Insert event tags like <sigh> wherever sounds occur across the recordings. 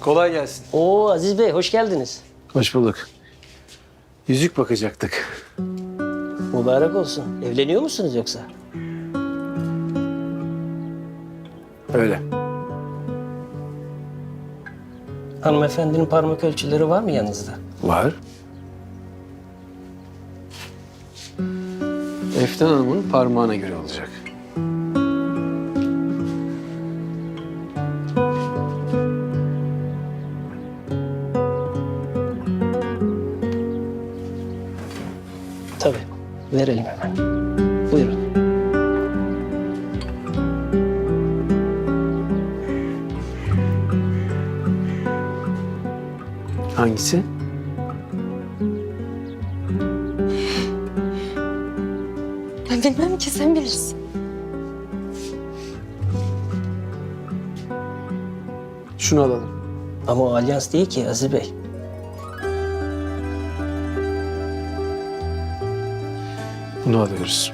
Kolay gelsin. Oo Aziz Bey hoş geldiniz. Hoş bulduk. Yüzük bakacaktık. Mübarek olsun. Evleniyor musunuz yoksa? Öyle. Hanımefendinin parmak ölçüleri var mı yanınızda? Var. Eftan Hanım'ın parmağına göre olacak. Verelim hemen. Buyurun. Hangisi? Ben bilmem ki sen bilirsin. Şunu alalım. Ama o alyans değil ki Aziz Bey. Bunu alıyoruz.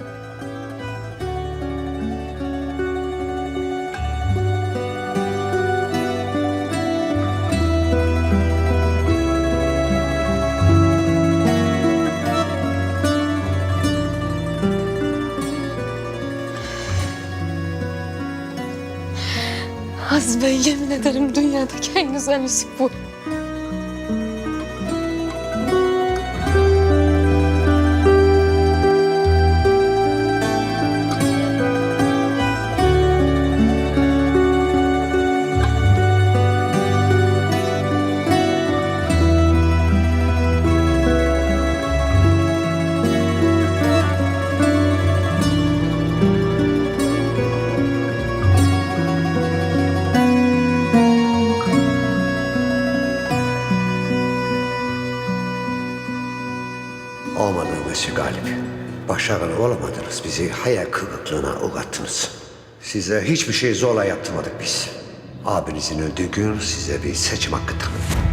Aziz Bey yemin ederim dünyadaki en güzel yüzük bu. Olmadığınız galip. Başarılı olamadınız. Bizi hayal kırıklığına uğrattınız. Size hiçbir şey zorla yaptırmadık biz. Abinizin öldüğü gün size bir seçim hakkı tanıdık.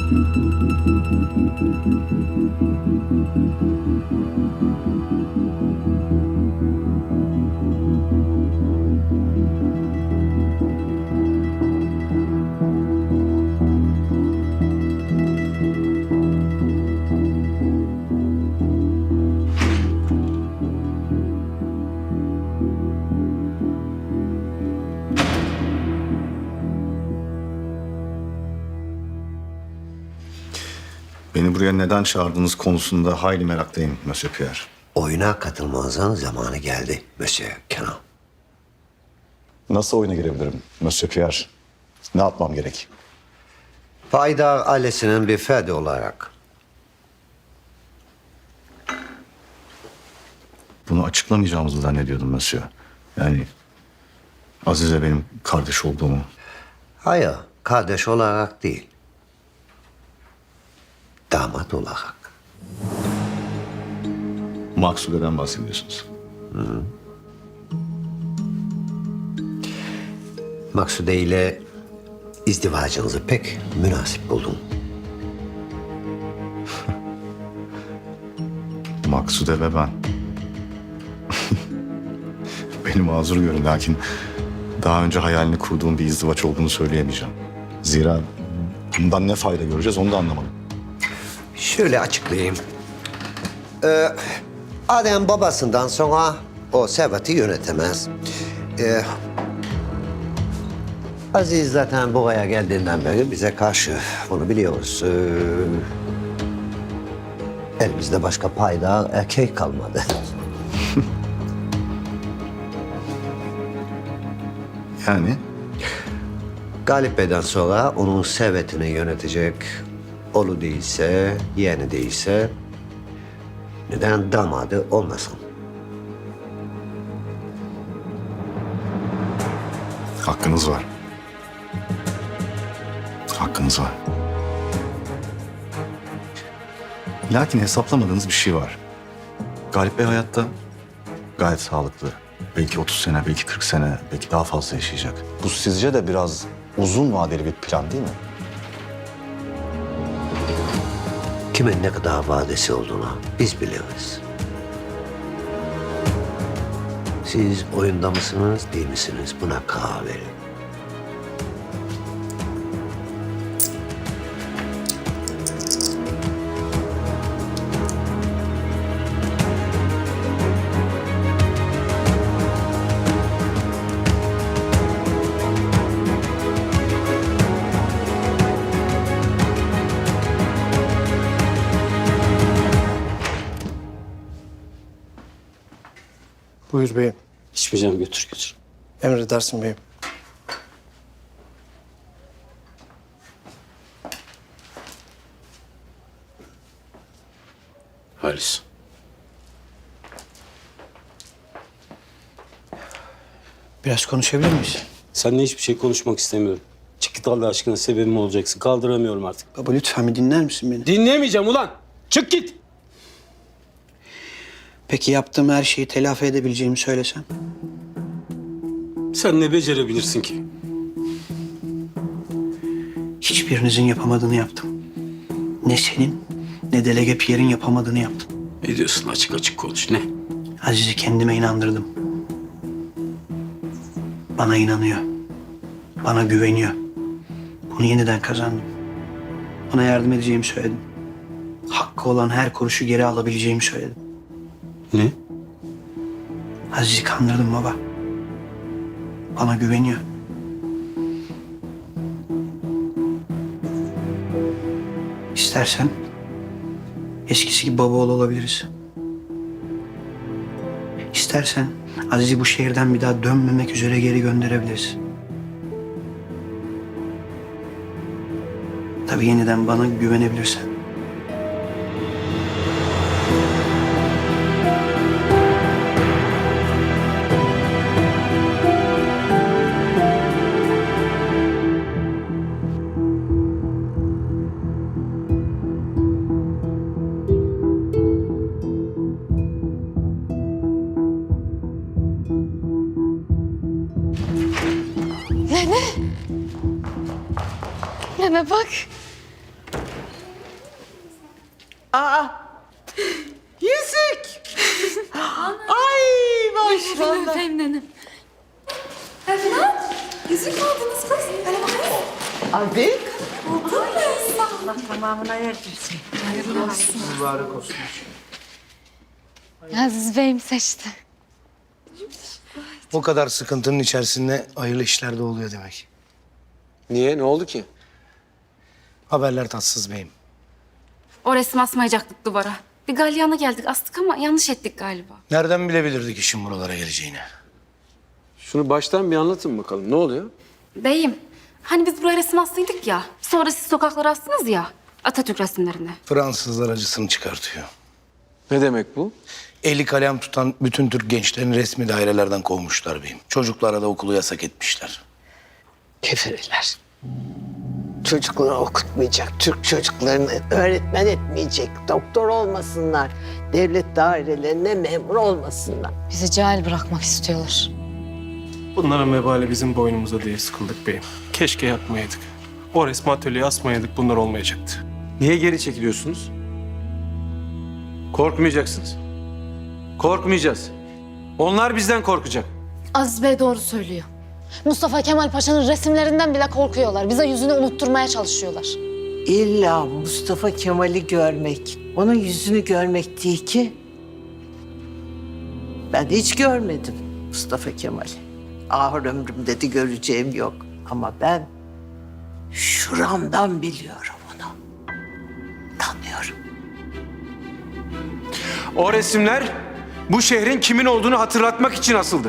Beni buraya neden çağırdığınız konusunda hayli meraktayım Monsieur Pierre. Oyuna katılmanızın zamanı geldi Monsieur Kenan. Nasıl oyuna girebilirim Monsieur Pierre? Ne yapmam gerek? Paydar ailesinin bir ferdi olarak Bunu açıklamayacağımızı zannediyordum Monsieur. Yani Azize benim kardeş olduğumu. Hayır, kardeş olarak değil. Damat olarak. Maksude'den bahsediyorsunuz. Maksude ile izdivacınızı pek münasip buldum. <laughs> Maksude ve ben. <laughs> Beni mazur görün lakin daha önce hayalini kurduğum bir izdivaç olduğunu söyleyemeyeceğim. Zira bundan ne fayda göreceğiz onu da anlamadım. Şöyle açıklayayım. Ee, Adem babasından sonra o serveti yönetemez. Ee, Aziz zaten buraya geldiğinden beri bize karşı bunu biliyoruz. Ee, elimizde başka payda erkek kalmadı. Yani Galip Bey'den sonra onun servetini yönetecek oğlu değilse, yeğeni değilse neden damadı olmasın? hakkınız var. Hakkınız var. Lakin hesaplamadığınız bir şey var. Galip Bey hayatta gayet sağlıklı. Belki 30 sene, belki 40 sene, belki daha fazla yaşayacak. Bu sizce de biraz uzun vadeli bir plan değil mi? Kimin ne kadar vadesi olduğunu biz biliriz. Siz oyunda mısınız, değil misiniz? Buna karar verin. Buyur beyim. İçmeyeceğim götür götür. Emredersin beyim. Halis. Biraz konuşabilir miyiz? Seninle hiçbir şey konuşmak istemiyorum. Çık git Allah aşkına sebebim olacaksın. Kaldıramıyorum artık. Baba lütfen bir dinler misin beni? Dinleyemeyeceğim ulan. Çık git. Peki yaptığım her şeyi telafi edebileceğimi söylesem? Sen ne becerebilirsin ki? Hiçbirinizin yapamadığını yaptım. Ne senin ne delege Pierre'in yapamadığını yaptım. Ne diyorsun açık açık konuş ne? Aziz'i kendime inandırdım. Bana inanıyor. Bana güveniyor. Bunu yeniden kazandım. Ona yardım edeceğimi söyledim. Hakkı olan her kuruşu geri alabileceğimi söyledim. Ne? Aziz'i kandırdım baba. Bana güveniyor. İstersen eskisi gibi baba oğlu olabiliriz. İstersen Aziz'i bu şehirden bir daha dönmemek üzere geri gönderebiliriz. Tabii yeniden bana güvenebilirsen. Yüzük. Ay maşallah. Öpeyim nenem. Efendim? Yüzük aldınız kız? Öyle bakayım. Abi. Allah tamamına erdirsin. Mübarek olsun. Aziz Bey'im seçti. Bu kadar sıkıntının içerisinde hayırlı işler de oluyor demek. Niye? Ne oldu ki? Haberler tatsız beyim. O resmi asmayacaktık duvara. Bir galyana geldik astık ama yanlış ettik galiba. Nereden bilebilirdik işin buralara geleceğini? Şunu baştan bir anlatın bakalım. Ne oluyor? Beyim, hani biz buraya resim astıydık ya. Sonra siz sokaklara astınız ya. Atatürk resimlerini. Fransızlar acısını çıkartıyor. Ne demek bu? Eli kalem tutan bütün Türk gençlerini resmi dairelerden kovmuşlar beyim. Çocuklara da okulu yasak etmişler. Keferiler. Çocukları okutmayacak, Türk çocuklarını öğretmen etmeyecek, doktor olmasınlar, devlet dairelerine memur olmasınlar. Bizi cahil bırakmak istiyorlar. Bunların vebali bizim boynumuza diye sıkıldık beyim. Keşke yapmayaydık. O resmi atölyeye asmayaydık bunlar olmayacaktı. Niye geri çekiliyorsunuz? Korkmayacaksınız. Korkmayacağız. Onlar bizden korkacak. Aziz Bey doğru söylüyor. Mustafa Kemal Paşa'nın resimlerinden bile korkuyorlar. Bize yüzünü unutturmaya çalışıyorlar. İlla Mustafa Kemal'i görmek, onun yüzünü görmek değil ki. Ben hiç görmedim Mustafa Kemal'i. Ahır ömrümde de göreceğim yok. Ama ben şuramdan biliyorum onu. Tanıyorum. O resimler bu şehrin kimin olduğunu hatırlatmak için asıldı.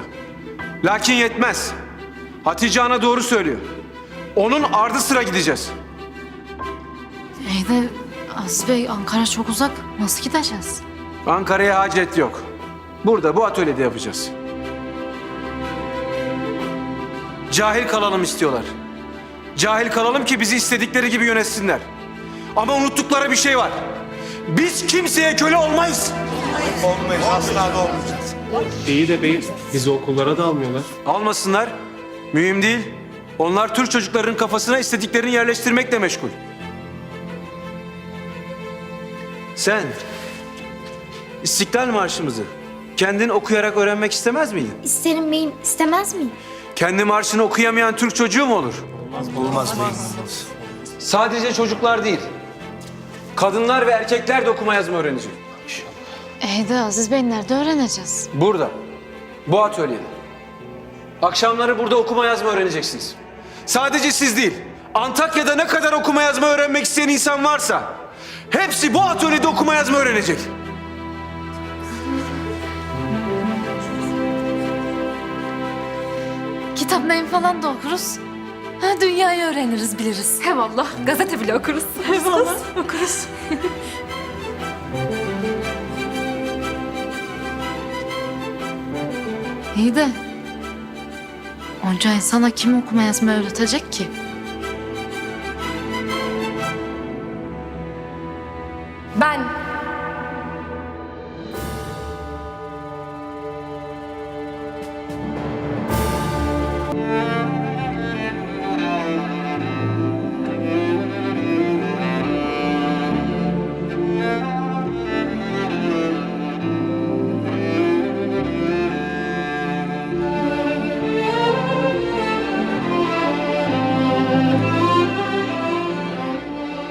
Lakin yetmez. Hatice Ana doğru söylüyor. Onun ardı sıra gideceğiz. İyi de Aziz Bey Ankara çok uzak. Nasıl gideceğiz? Ankara'ya hacet yok. Burada bu atölyede yapacağız. Cahil kalalım istiyorlar. Cahil kalalım ki bizi istedikleri gibi yönetsinler. Ama unuttukları bir şey var. Biz kimseye köle olmayız. İyi de beyim bizi okullara da almıyorlar. Almasınlar. Mühim değil. Onlar Türk çocuklarının kafasına istediklerini yerleştirmekle meşgul. Sen İstiklal Marşımızı kendin okuyarak öğrenmek istemez miydin? İsterim beyim. istemez miyim? Kendi marşını okuyamayan Türk çocuğu mu olur? Olmaz beyim. Sadece çocuklar değil. Kadınlar ve erkekler de okuma yazma öğrenecek. İyi de Aziz Bey nerede öğreneceğiz? Burada. Bu atölyede. Akşamları burada okuma yazma öğreneceksiniz. Sadece siz değil. Antakya'da ne kadar okuma yazma öğrenmek isteyen insan varsa hepsi bu atölyede okuma yazma öğrenecek. Kitap neyim falan da okuruz. Ha, dünyayı öğreniriz, biliriz. He valla. Gazete bile okuruz. He valla. okuruz. İyi de onca insana kim okuma yazma öğretecek ki?